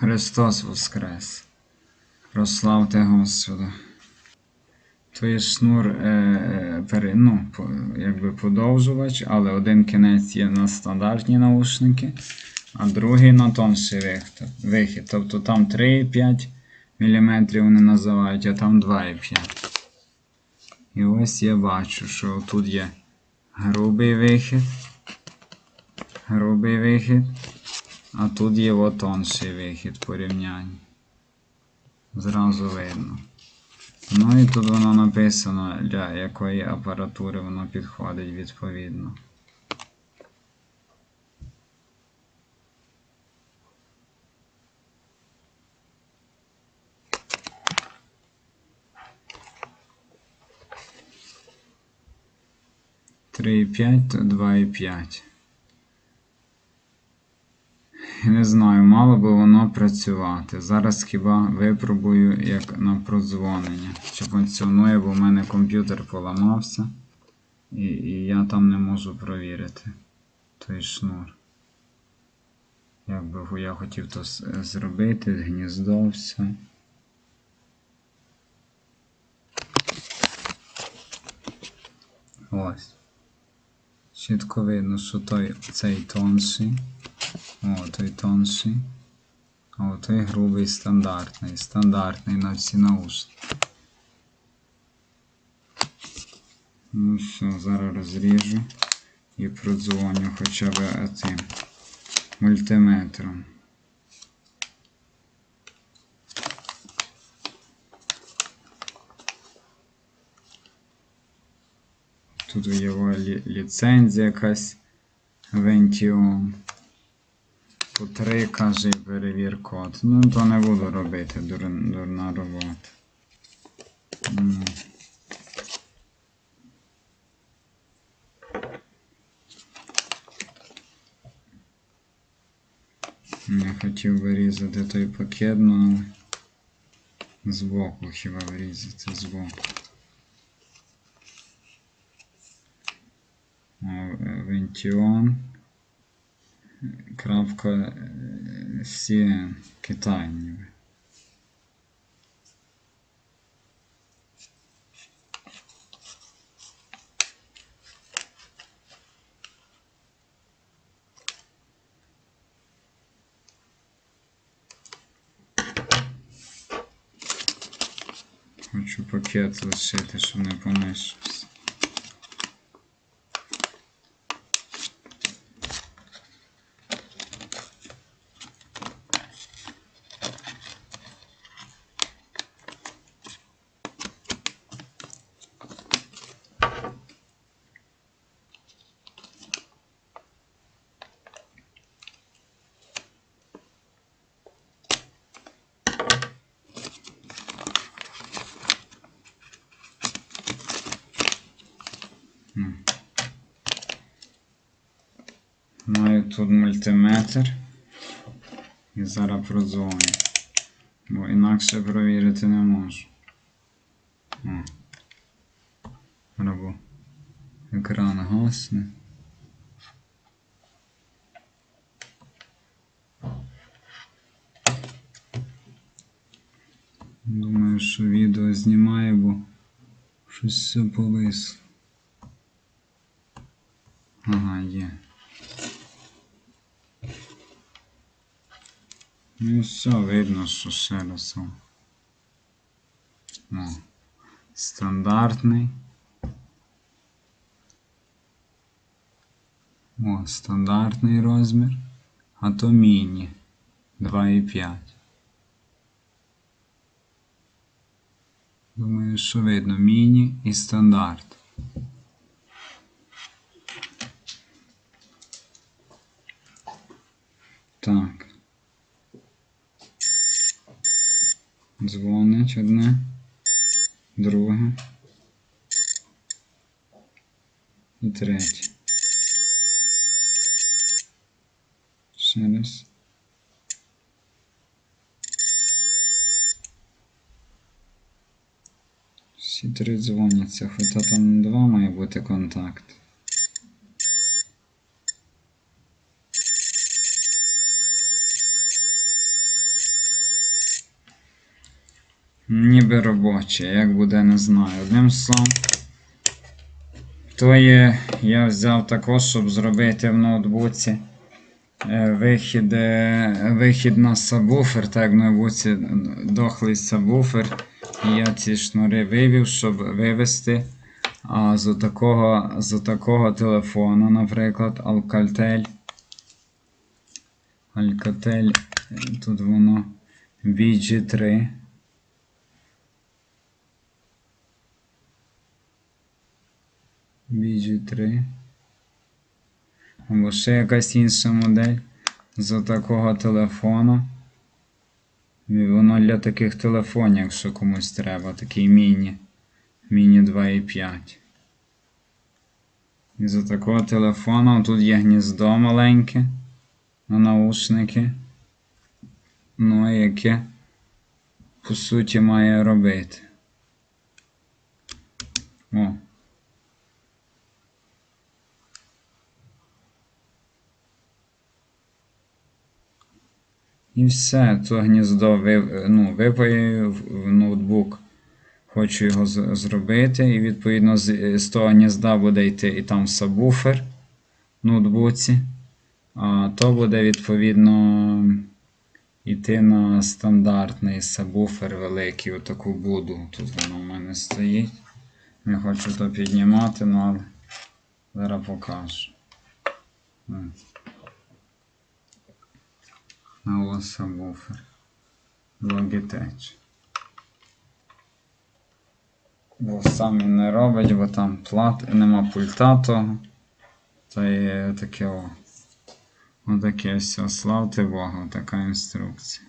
Христос Воскрес! Прославте Господа! Є шнур, е, е, пере- ну, по- якби подовжувач, але один кінець є на стандартні наушники, а другий на тонший вихід. Тобто там 3,5 мм вони називають, а там 2,5. І ось я бачу, що тут є грубий вихід, грубий вихід, а тут є от тонший вихід порівняння. Зразу видно. Ну і тут воно написано, для якої апаратури воно підходить відповідно. Три і п'ять, два і п'ять. Не знаю, мало би воно працювати. Зараз хіба випробую як на продзвонення. Чи функціонує, бо в мене комп'ютер поламався. І, і я там не можу провірити той шнур. Якби я хотів то зробити, гніздо, все. Ось. Чітко видно, що той цей тонший. О, той тонший. А той грубий стандартний. Стандартний на всі наушники. Ну все, зараз розріжу і продзвоню хоча б цим мультиметром. Тут його ліцензія якась Ventium. По три каже перевір код. Ну то не буду робити дур, дурна робота. Ну. Я хотів вирізати той пакет, ну але збоку хіба вирізати збоку. Вентіон. Крапка е, CN Китай ніби. Хочу пакет лишити, щоб не помишався. Тут мультиметр. І зараз продзвоню. Бо інакше провірити не можу. О. Робу. Екран гасне. Думаю, що відео знімає, бо щось все повисло. Ага, є. Ну все, видно, що ще раз. о. О, стандартний. О, стандартний розмір. А то міні 2,5. Думаю, що видно міні і стандарт. Так. Дзвонить одне, друге і третє. Ще раз. Всі три дзвоняться, хоча там два має бути контакт. Ніби робоче, як буде, не знаю. Одним словом. То є, я взяв також, щоб зробити в ноутбуці е, вихід, е, вихід на сабвуфер, так в ноутбуці дохлий сабвуфер. І я ці шнури вивів, щоб вивести. А з такого, з такого телефону, наприклад, Alcatel. Alcatel, тут воно BG3. BG3. Або ще якась інша модель з такого телефону. І воно для таких телефонів, якщо комусь треба, такий міні. Міні 2,5. І за такого телефону тут є гніздо маленьке на наушники. Ну, яке по суті має робити. О. І все, то гніздо ну, випаю в ноутбук. Хочу його зробити, і відповідно з, з того гнізда буде йти і там сабвуфер в ноутбуці. А то буде відповідно йти на стандартний сабвуфер великий, отаку буду. Тут воно в мене стоїть. Не хочу то піднімати, ну але зараз покажу. М. А ось сабвуфер. Бо сам він не робить, бо там плат, нема пульта того. Та є таке о. Отаке все, славте Богу, така інструкція.